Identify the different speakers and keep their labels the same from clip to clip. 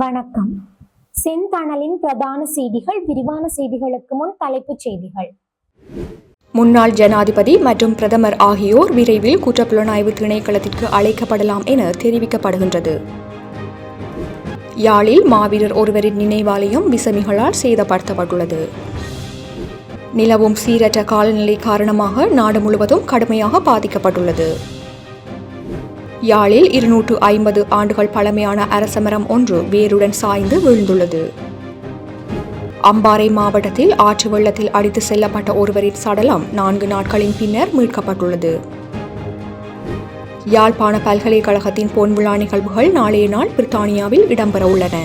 Speaker 1: வணக்கம். செந்தணலின் பிரதான செய்திகள் விரிவான செய்திகளுக்கு முன் தலைப்புச் செய்திகள்.
Speaker 2: முன்னாள் ஜனாதிபதி மற்றும் பிரதமர் ஆகியோர் விரைவில் குற்றப்புலனாய்வு திணைக்களத்திற்கு அழைக்கப்படலாம் என தெரிவிக்கப்படுகின்றது. யாழில் மாவீரர் ஒருவரின் நினைவாலயம் விசமிகளால் சேதப்படுத்தப்பட்டுள்ளது. நிலவும் சீரற்ற காலநிலை காரணமாக நாடு முழுவதும் கடுமையாக பாதிக்கப்பட்டுள்ளது. யாழில் இருநூற்று ஐம்பது ஆண்டுகள் பழமையான அரசமரம் ஒன்று வேருடன் சாய்ந்து விழுந்துள்ளது. அம்பாறை மாவட்டத்தில் ஆற்று வெள்ளத்தில் அடித்து செல்லப்பட்ட ஒருவரின் சடலம் நான்கு நாட்களின் பின்னர் மீட்கப்பட்டுள்ளது. யாழ்ப்பாண பல்கலைக்கழகத்தின் பொன்விழா நிகழ்வுகள் நாளைய நாள் பிரித்தானியாவில் இடம்பெற உள்ளன.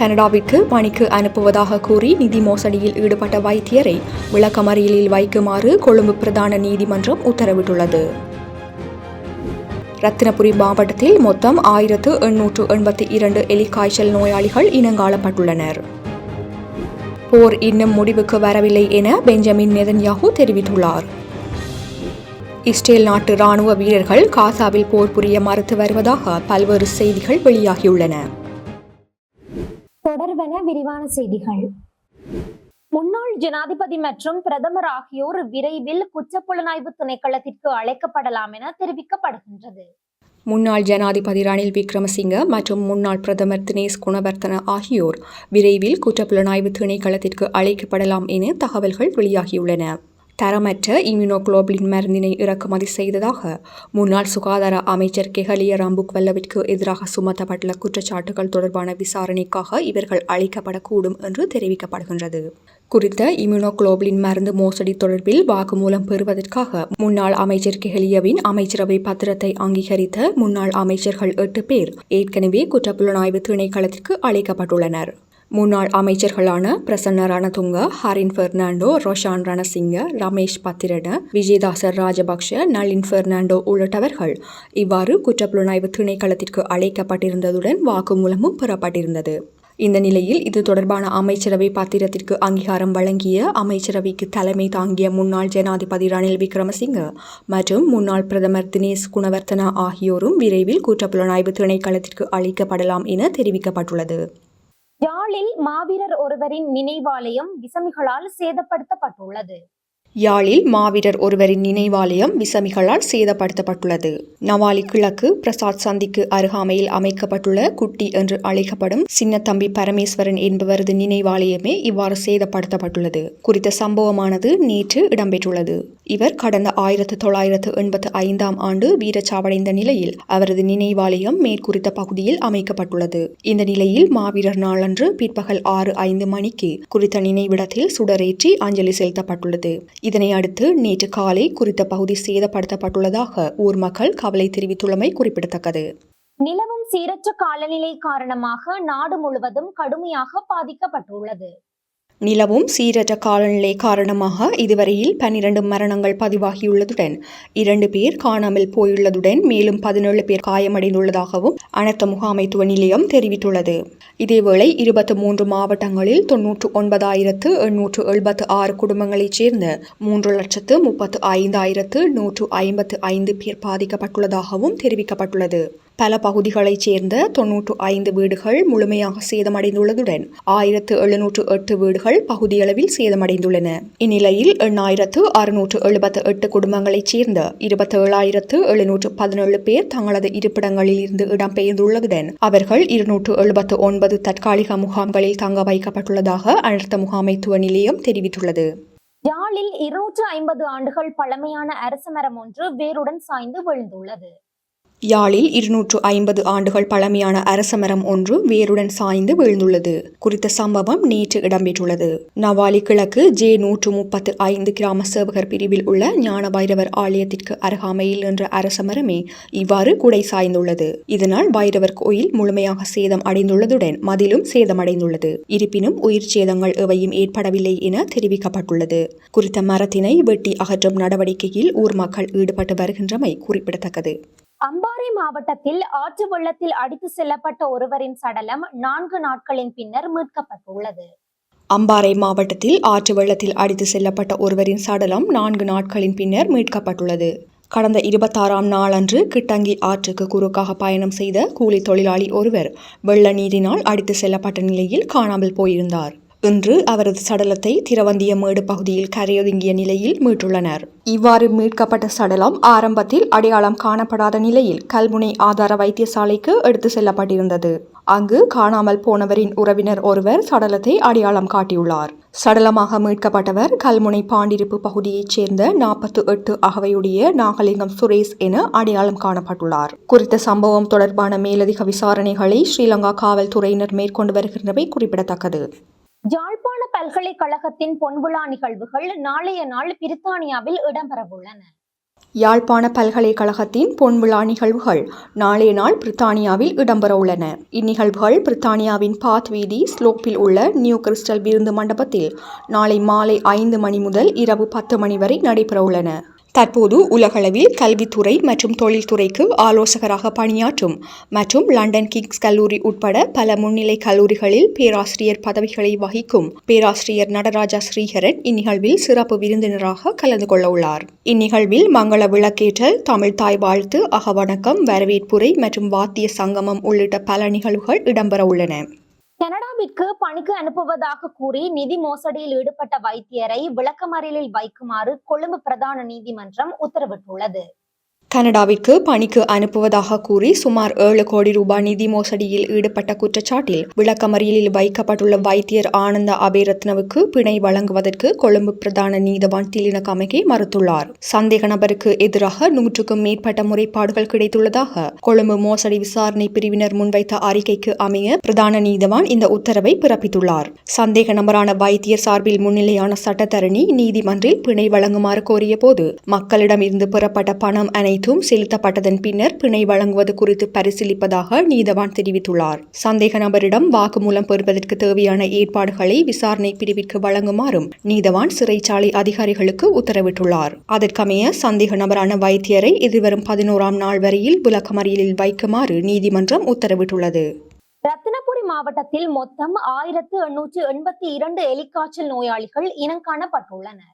Speaker 2: கனடாவிற்கு பணிக்கு அனுப்புவதாக கூறி நிதி மோசடியில் ஈடுபட்ட வைத்தியரை விளக்கமறியலில் வைக்குமாறு கொழும்பு பிரதான நீதிமன்றம் உத்தரவிட்டுள்ளது. ரத்தினபுரி மாவட்டத்தில் மொத்தம் ஆயிரத்து எண்ணூற்று எண்பத்தி இரண்டு எலிக்காய்ச்சல் நோயாளிகள் இனங்காணப்பட்டுள்ளனர். போர் இன்னும் முடிவுக்கு வரவில்லை என பெஞ்சமின் நெதன்யாகு தெரிவித்துள்ளார். இஸ்ரேல் நாட்டு ராணுவ வீரர்கள் காசாவில் போர் புரிய மறுத்து வருவதாக பல்வேறு செய்திகள் வெளியாகியுள்ளன.
Speaker 1: தொடர்வன விரிவான செய்திகள்.
Speaker 3: முன்னாள் ஜனாதிபதி மற்றும் பிரதமர் ஆகியோர் விரைவில் குற்றப்புலனாய்வு திணைக்களத்திற்கு அழைக்கப்படலாம் என தெரிவிக்கப்படுகின்றது.
Speaker 2: முன்னாள் ஜனாதிபதி ரணில் விக்ரமசிங்க மற்றும் முன்னாள் பிரதமர் தினேஷ் குணவர்த்தன ஆகியோர் விரைவில் குற்றப்புலனாய்வு திணைக்களத்திற்கு அழைக்கப்படலாம் என தகவல்கள் வெளியாகியுள்ளன. தரமற்ற இம்யூனோகுளோபிளின் மருந்தினை இறக்குமதி செய்ததாக முன்னாள் சுகாதார அமைச்சர் கெஹலிய ராம்புக் வல்லவிற்கு எதிராக சுமத்தப்பட்டுள்ள குற்றச்சாட்டுகள் தொடர்பான விசாரணைக்காக இவர்கள் அழைக்கப்படக்கூடும் என்று தெரிவிக்கப்படுகின்றது. குறித்த இம்யூனோகுளோபிளின் மருந்து மோசடி தொடர்பில் வாக்குமூலம் பெறுவதற்காக முன்னாள் அமைச்சர் கெஹலியவின் அமைச்சரவை பத்திரத்தை அங்கீகரித்த முன்னாள் அமைச்சர்கள் எட்டு பேர் ஏற்கனவே குற்றப்புலனாய்வு திணைக்களத்திற்கு அழைக்கப்பட்டுள்ளனர். முன்னாள் அமைச்சர்களான பிரசன்ன ரணதுங்க ஹரின் பெர்னாண்டோ ரோஷான் ரணசிங்க ரமேஷ் பத்திரன விஜயதாசர் ராஜபக்ஷ நளின் பெர்னாண்டோ உள்ளிட்டவர்கள் இவ்வாறு குற்றப்புலனாய்வு திணைக்களத்திற்கு அழைக்கப்பட்டிருந்ததுடன் வாக்குமூலமும் பெறப்பட்டிருந்தது. இந்த நிலையில் இது தொடர்பான அமைச்சரவை பத்திரத்திற்கு அங்கீகாரம் வழங்கிய அமைச்சரவைக்கு தலைமை தாங்கிய முன்னாள் ஜனாதிபதி ரணில் விக்ரமசிங்க மற்றும் முன்னாள் பிரதமர் தினேஷ் குணவர்த்தனா ஆகியோரும் விரைவில் குற்றப்புலனாய்வு திணைக்களத்திற்கு அளிக்கப்படலாம் என தெரிவிக்கப்பட்டுள்ளது.
Speaker 3: யாழில் மாவீரர் ஒருவரின் நினைவாலயம் விசமிகளால் சேதப்படுத்தப்பட்டுள்ளது.
Speaker 2: யாழில் மாவீரர் ஒருவரின் நினைவாலயம் விசமிகளால் சேதப்படுத்தப்பட்டுள்ளது. நவாலி கிழக்கு பிரசாத் சந்திக்கு அருகாமையில் அமைக்கப்பட்டுள்ள குட்டி என்று அழைக்கப்படும் சின்னத்தம்பி பரமேஸ்வரன் என்பவரது நினைவாலயமே இவ்வாறு சேதப்படுத்தப்பட்டுள்ளது. குறித்த சம்பவமானது நேற்று இடம்பெற்றுள்ளது. இவர் கடந்த ஆயிரத்து தொள்ளாயிரத்து எண்பத்து ஐந்தாம் ஆண்டு வீரச்சாவடைந்த நிலையில் அவரது நினைவாலயம் மேற்குறித்த பகுதியில் அமைக்கப்பட்டுள்ளது. இந்த நிலையில் மாவீரர் நாளன்று பிற்பகல் ஆறு ஐந்து மணிக்கு குறித்த நினைவிடத்தில் சுடரேற்றி அஞ்சலி செலுத்தப்பட்டுள்ளது. இதனை அடுத்து நேற்று காலை குறித்த பகுதி சேதப்படுத்தப்பட்டுள்ளதாக ஊர் மக்கள் கவலை தெரிவித்துள்ளமை குறிப்பிடத்தக்கது.
Speaker 3: நிலவும் சீரற்ற காலநிலை காரணமாக நாடு முழுவதும் கடுமையாக பாதிக்கப்பட்டுள்ளது.
Speaker 2: நிலவும் சீரற்ற காலநிலை காரணமாக இதுவரையில் பன்னிரண்டு மரணங்கள் பதிவாகியுள்ளதுடன் இரண்டு பேர் காணாமல் போயுள்ளதுடன் மேலும் பதினேழு பேர் காயமடைந்துள்ளதாகவும் அனர்த்த முகாமைத்துவ நிலையம் தெரிவித்துள்ளது. இதேவேளை இருபத்தி மூன்று மாவட்டங்களில் தொன்னூற்று ஒன்பதாயிரத்து எண்ணூற்று எழுபத்து ஆறு குடும்பங்களைச் சேர்ந்த மூன்று லட்சத்து முப்பத்து ஐந்தாயிரத்து நூற்று ஐம்பத்து ஐந்து பேர் பாதிக்கப்பட்டுள்ளதாகவும் தெரிவிக்கப்பட்டுள்ளது. பல பகுதிகளைச் சேர்ந்த தொன்னூற்று ஐந்து வீடுகள் முழுமையாக சேதமடைந்துள்ளதுடன் ஆயிரத்து எழுநூற்று எட்டு வீடுகள் பகுதியளவில் சேதமடைந்துள்ளன. இந்நிலையில் எண்ணாயிரத்து அறுநூற்று எழுபத்து எட்டு குடும்பங்களைச் சேர்ந்த இருபத்தி ஏழாயிரத்து எழுநூற்று பதினேழு பேர் தங்களது இருப்பிடங்களில் இருந்து இடம்பெயர்ந்துள்ளதுடன் அவர்கள் இருநூற்று எழுபத்து ஒன்பது தற்காலிக முகாம்களில் தங்க வைக்கப்பட்டுள்ளதாக அனர்த்த முகாமைத்துவ நிலையம் தெரிவித்துள்ளது.
Speaker 3: யாழில் இருநூற்று ஐம்பது ஆண்டுகள் பழமையான அரச மரம் ஒன்று வேருடன் சாய்ந்து விழுந்துள்ளது.
Speaker 2: யாழில் இருநூற்று ஐம்பது ஆண்டுகள் பழமையான அரசமரம் ஒன்று வேருடன் சாய்ந்து வீழ்ந்துள்ளது. குறித்த சம்பவம் நேற்று இடம்பெற்றுள்ளது. நவாலி கிழக்கு ஜே நூற்று முப்பத்து ஐந்து கிராம சேவகர் பிரிவில் உள்ள ஞான பைரவர் ஆலயத்திற்கு அருகாமையில் நின்ற அரசமரமே இவ்வாறு குடை சாய்ந்துள்ளது. இதனால் பைரவர் கோயில் முழுமையாக சேதம் அடைந்துள்ளதுடன் மதிலும் சேதமடைந்துள்ளது. இருப்பினும் உயிர் சேதங்கள் எவையும் ஏற்படவில்லை என தெரிவிக்கப்பட்டுள்ளது. குறித்த மரத்தினை வெட்டி அகற்றும் நடவடிக்கையில் ஊர் மக்கள் ஈடுபட்டு வருகின்றமை குறிப்பிடத்தக்கது.
Speaker 3: அம்பாறை மாவட்டத்தில் ஆற்று வெள்ளத்தில் அடித்து செல்லப்பட்ட ஒருவரின் சடலம் நான்கு நாட்களின் பின்னர் மீட்கப்பட்டுள்ளது.
Speaker 2: அம்பாறை மாவட்டத்தில் ஆற்று வெள்ளத்தில் அடித்து செல்லப்பட்ட ஒருவரின் சடலம் நான்கு நாட்களின் பின்னர் மீட்கப்பட்டுள்ளது. கடந்த இருபத்தாறாம் நாளன்று கிட்டங்கி ஆற்றுக்கு குறுக்காக பயணம் செய்த கூலி தொழிலாளி ஒருவர் வெள்ள நீரினால் அடித்து செல்லப்பட்ட நிலையில் காணாமல் போயிருந்தார். இன்று அவரது சடலத்தை திரவந்தியமேடு பகுதியில் கரையொதுங்கிய நிலையில் மீட்டுள்ளனர். இவ்வாறு மீட்கப்பட்ட சடலம் ஆரம்பத்தில் அடையாளம் காணப்படாத நிலையில் கல்முனை ஆதார வைத்தியசாலைக்கு எடுத்து செல்லப்பட்டிருந்தது. அங்கு காணாமல் போனவரின் உறவினர் ஒருவர் சடலத்தை அடையாளம் காட்டியுள்ளார். சடலமாக மீட்கப்பட்டவர் கல்முனை பாண்டிருப்பு பகுதியைச் சேர்ந்த நாற்பத்து எட்டு அகவையுடைய நாகலிங்கம் சுரேஷ் என அடையாளம் காணப்பட்டுள்ளார். குறித்த சம்பவம் தொடர்பான மேலதிக விசாரணைகளை ஸ்ரீலங்கா காவல்துறையினர் மேற்கொண்டு வருகின்றமை குறிப்பிடத்தக்கது.
Speaker 3: யாழ்ப்பாண பல்கலைக்கழகத்தின் பொன்விழா நிகழ்வுகள் நாளைய நாள் பிரித்தானியாவில் இடம்பெறவுள்ளன.
Speaker 2: யாழ்ப்பாண பல்கலைக்கழகத்தின் பொன்விழா நிகழ்வுகள் நாளைய நாள் பிரித்தானியாவில் இடம்பெறவுள்ளன. இந்நிகழ்வுகள் பிரித்தானியாவின் பாத் வீதி ஸ்லோப்பில் உள்ள நியூ கிறிஸ்டல் விருந்து மண்டபத்தில் நாளை மாலை ஐந்து மணி முதல் இரவு பத்து மணி வரை நடைபெறவுள்ளன. தற்போது உலகளவில் கல்வித்துறை மற்றும் தொழில்துறைக்கு ஆலோசகராக பணியாற்றும் மற்றும் லண்டன் கிங்ஸ் கல்லூரி உட்பட பல முன்னிலை கல்லூரிகளில் பேராசிரியர் பதவிகளை வகிக்கும் பேராசிரியர் நடராஜா ஸ்ரீஹரன் இந்நிகழ்வில் சிறப்பு விருந்தினராக கலந்து கொள்ள உள்ளார். இந்நிகழ்வில் மங்கள விளக்கேற்றல் தமிழ் தாய் வாழ்த்து அகவணக்கம் வரவேற்புரை மற்றும் வாத்திய சங்கமம் உள்ளிட்ட பல நிகழ்வுகள் இடம்பெற உள்ளன.
Speaker 3: கனடாவிற்கு பணிக்கு அனுப்புவதாக கூறி நிதி மோசடியில் ஈடுபட்ட வைத்தியரை விளக்கமறியலில் வைக்குமாறு கொழும்பு பிரதான நீதிமன்றம் உத்தரவிட்டுள்ளது.
Speaker 2: கனடாவிற்கு பணிக்கு அனுப்புவதாக கூறி சுமார் ஏழு கோடி ரூபாய் நிதி மோசடியில் ஈடுபட்ட குற்றச்சாட்டில் விளக்கமறியலில் வைக்கப்பட்டுள்ள வைத்தியர் ஆனந்த அபேரத்னவுக்கு பிணை வழங்குவதற்கு கொழும்பு பிரதான நீதவான் திலின கமகே மறுத்துள்ளார். சந்தேக நபருக்கு எதிராக நூற்றுக்கும் மேற்பட்ட முறைப்பாடுகள் கிடைத்துள்ளதாக கொழும்பு மோசடி விசாரணை பிரிவினர் முன்வைத்த அறிக்கைக்கு அமைய பிரதான நீதவான் இந்த உத்தரவை பிறப்பித்துள்ளார். சந்தேக நபரான வைத்தியர் சார்பில் முன்னிலையான சட்டத்தரணி நீதிமன்றில் பிணை வழங்குமாறு கோரிய போது மக்களிடமிருந்து பெறப்பட்ட பணம் அனைத்தும் செலுத்தப்பட்டதன் பின்னர் பிணை வழங்குவது குறித்து பரிசீலிப்பதாக நீதவான் தெரிவித்துள்ளார். சந்தேக நபரிடம் வாக்குமூலம் பெறுவதற்கு தேவையான ஏற்பாடுகளை விசாரணை பிரிவிற்கு வழங்குமாறும் நீதவான் சிறைச்சாலை அதிகாரிகளுக்கு உத்தரவிட்டுள்ளார். அதற்கமைய சந்தேக நபரான வைத்தியரை எதிர்வரும் பதினோராம் நாள் வரையில் விளக்கமறியலில் வைக்குமாறு நீதிமன்றம் உத்தரவிட்டுள்ளது.
Speaker 3: ரத்தினபுரி மாவட்டத்தில் மொத்தம் ஆயிரத்து எண்ணூற்று எண்பத்தி இரண்டு எலிக்காய்ச்சல் நோயாளிகள் இனம் காணப்பட்டுள்ளனர்.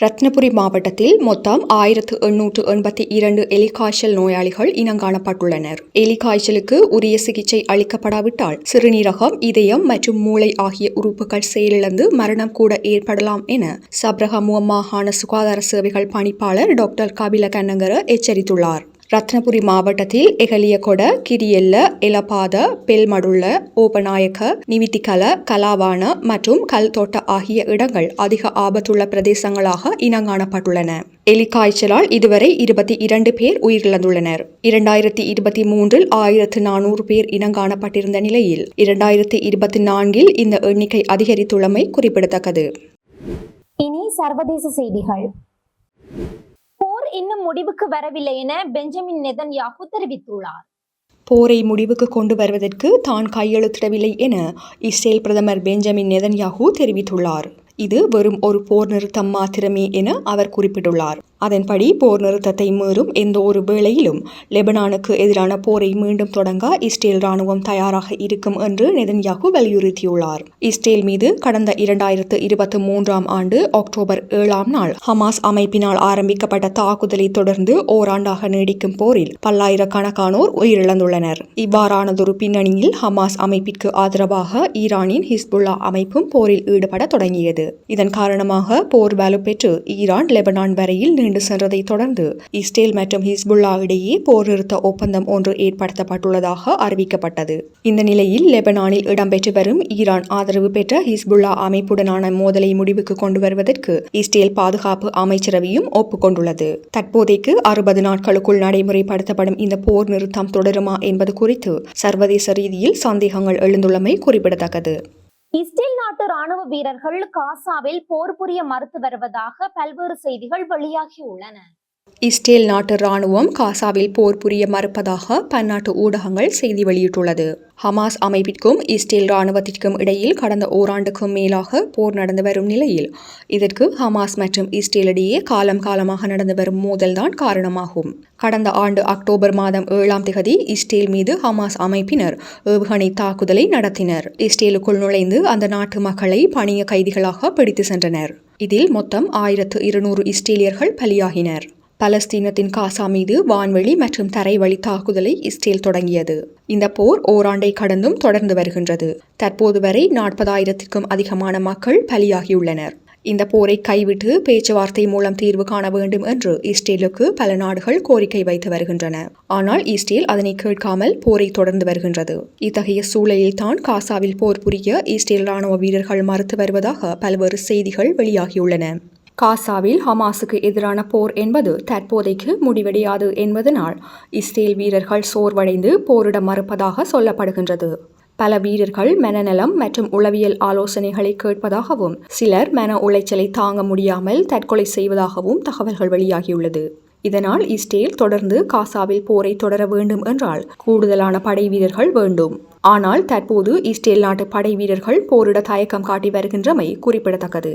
Speaker 2: ரத்னபுரி மாவட்டத்தில் மொத்தம் ஆயிரத்து எண்ணூற்று எண்பத்தி இரண்டு எலிகாய்ச்சல் நோயாளிகள் இனங்காணப்பட்டுள்ளனர். எலிகாய்ச்சலுக்கு உரிய சிகிச்சை அளிக்கப்படாவிட்டால் சிறுநீரகம் இதயம் மற்றும் மூளை ஆகிய உறுப்புகள் செயலிழந்து மரணம் கூட ஏற்படலாம் என சப்ரகமுவ மாகாண சுகாதார சேவைகள் பணிப்பாளர் டாக்டர் கபில கண்ணங்கர எச்சரித்துள்ளார். ரத்னபுரி மாவட்டத்தில் எகலியகொட கிரியெல்ல எலபாத பெல்மடுள்ள ஓபநாயக்க நிவித்திகல கலாவான மற்றும் கல் தோட்ட ஆகிய இடங்கள் அதிக ஆபத்துள்ள பிரதேசங்களாக இனங்காணப்பட்டுள்ளன. எலிக்காய்ச்சலால் இதுவரை இருபத்தி இரண்டு பேர் உயிரிழந்துள்ளனர். இரண்டாயிரத்தி இருபத்தி மூன்றில் ஆயிரத்து நானூறு பேர் இனங்காணப்பட்டிருந்த நிலையில் இரண்டாயிரத்தி இருபத்தி நான்கில் இந்த எண்ணிக்கை அதிகரித்துள்ளமை குறிப்பிடத்தக்கது.
Speaker 1: இனி சர்வதேச செய்திகள்.
Speaker 3: இன்னும் முடிவுக்கு வரவில்லை என பெஞ்சமின் நெதன் யாகு தெரிவித்துள்ளார்.
Speaker 2: போரை முடிவுக்கு கொண்டு வருவதற்கு தான் கையெழுத்திடவில்லை என இஸ்ரேல் பிரதமர் பெஞ்சமின் நெதன்யாகு தெரிவித்துள்ளார். இது வெறும் ஒரு போர் நிறுத்தம் மாத்திரமே என அவர் குறிப்பிட்டுள்ளார். அதன்படி போர் நிறுத்தத்தை மீறும் எந்த ஒரு வேளையிலும் லெபனானுக்கு எதிரான போரை மீண்டும் தொடங்க இஸ்ரேல் ராணுவம் தயாராக இருக்கும் என்று நெதன்யாகு வலியுறுத்தியுள்ளார். இஸ்ரேல் மீது கடந்த இரண்டாயிரத்து இருபத்தி மூன்றாம் ஆண்டு அக்டோபர் ஏழாம் நாள் ஹமாஸ் அமைப்பினால் ஆரம்பிக்கப்பட்ட தாக்குதலை தொடர்ந்து ஓராண்டாக நீடிக்கும் போரில் பல்லாயிரக்கணக்கானோர் உயிரிழந்துள்ளனர். இவ்வாறானதொரு பின்னணியில் ஹமாஸ் அமைப்பிற்கு ஆதரவாக ஈரானின் ஹிஸ்புல்லா அமைப்பும் போரில் ஈடுபட தொடங்கியது. இதன் காரணமாக போர் வலுப்பெற்று ஈரான் லெபனான் வரையில் நீண்டு சென்றதை தொடர்ந்து இஸ்ரேல் மற்றும் ஹிஸ்புல்லா இடையே போர் நிறுத்த ஒப்பந்தம் ஒன்று ஏற்படுத்தப்பட்டுள்ளதாக அறிவிக்கப்பட்டது. இந்த நிலையில் லெபனானில் இடம்பெற்று வரும் ஈரான் ஆதரவு பெற்ற ஹிஸ்புல்லா அமைப்புடனான மோதலை முடிவுக்கு கொண்டு வருவதற்கு இஸ்ரேல் பாதுகாப்பு அமைச்சரவையும் ஒப்புக்கொண்டுள்ளது தற்போதைக்கு அறுபது நாட்களுக்குள் நடைமுறைப்படுத்தப்படும் இந்த போர் நிறுத்தம் தொடருமா என்பது குறித்து சர்வதேச ரீதியில் சந்தேகங்கள் எழுந்துள்ளமை குறிப்பிடத்தக்கது.
Speaker 3: இஸ்ரேல் நாட்டு ராணுவ வீரர்கள் காசாவில் போர் புரிய மறுத்து வருவதாக பல்வேறு செய்திகள் வெளியாகியுள்ளன
Speaker 2: இஸ்ரேல் நாட்டு ராணுவம் காசாவில் போர் புரிய மறுப்பதாக பன்னாட்டு ஊடகங்கள் செய்தி வெளியிட்டுள்ளது. ஹமாஸ் அமைப்பிற்கும் இஸ்ரேல் ராணுவத்திற்கும் இடையில் கடந்த ஓராண்டுக்கும் மேலாக போர் நடந்து வரும் நிலையில் இதற்கு ஹமாஸ் மற்றும் இஸ்ரேல் இடையே காலம் காலமாக நடந்து வரும் மோதல்தான் காரணமாகும். கடந்த ஆண்டு அக்டோபர் மாதம் ஏழாம் திகதி இஸ்ரேல் மீது ஹமாஸ் அமைப்பினர் ஏவுகணை தாக்குதலை நடத்தினர். இஸ்ரேலுக்குள் நுழைந்து அந்த நாட்டு மக்களை பணிய கைதிகளாக பிடித்து சென்றனர். இதில் மொத்தம் ஆயிரத்து இருநூறு இஸ்ரேலியர்கள் பலியாகினர். பலஸ்தீனத்தின் காசா மீது வான்வெளி மற்றும் தரைவழி தாக்குதலை இஸ்ரேல் தொடங்கியது. இந்த போர் ஓராண்டை கடந்தும் தொடர்ந்து வருகின்றது. தற்போது வரை நாற்பதாயிரத்திற்கும் அதிகமான மக்கள் பலியாகியுள்ளனர். இந்த போரை கைவிட்டு பேச்சுவார்த்தை மூலம் தீர்வு காண வேண்டும் என்று இஸ்ரேலுக்கு பல நாடுகள் கோரிக்கை வைத்து வருகின்றன. ஆனால் இஸ்ரேல் அதனை கேட்காமல் போரை தொடர்ந்து வருகின்றது. இத்தகைய சூழலில்தான் காசாவில் போர் புரிய இஸ்ரேல் ராணுவ வீரர்கள் மறுத்து வருவதாக பல்வேறு செய்திகள் வெளியாகியுள்ளன. காசாவில் ஹமாஸுக்கு எதிரான போர் என்பது தற்போதைக்கு முடிவடையாது என்பதனால் இஸ்ரேல் வீரர்கள் சோர்வடைந்து போரிட மறுப்பதாக சொல்லப்படுகின்றது. பல வீரர்கள் மனநலம் மற்றும் உளவியல் ஆலோசனைகளை கேட்பதாகவும் சிலர் மன உளைச்சலை தாங்க முடியாமல் தற்கொலை செய்வதாகவும் தகவல்கள் வெளியாகியுள்ளது. இதனால் இஸ்ரேல் தொடர்ந்து காசாவில் போரை தொடர வேண்டும் என்றால் கூடுதலான படை வீரர்கள் வேண்டும். ஆனால் தற்போது இஸ்ரேல் நாட்டு படை வீரர்கள் போரிட தயக்கம் காட்டி வருகின்றமை குறிப்பிடத்தக்கது.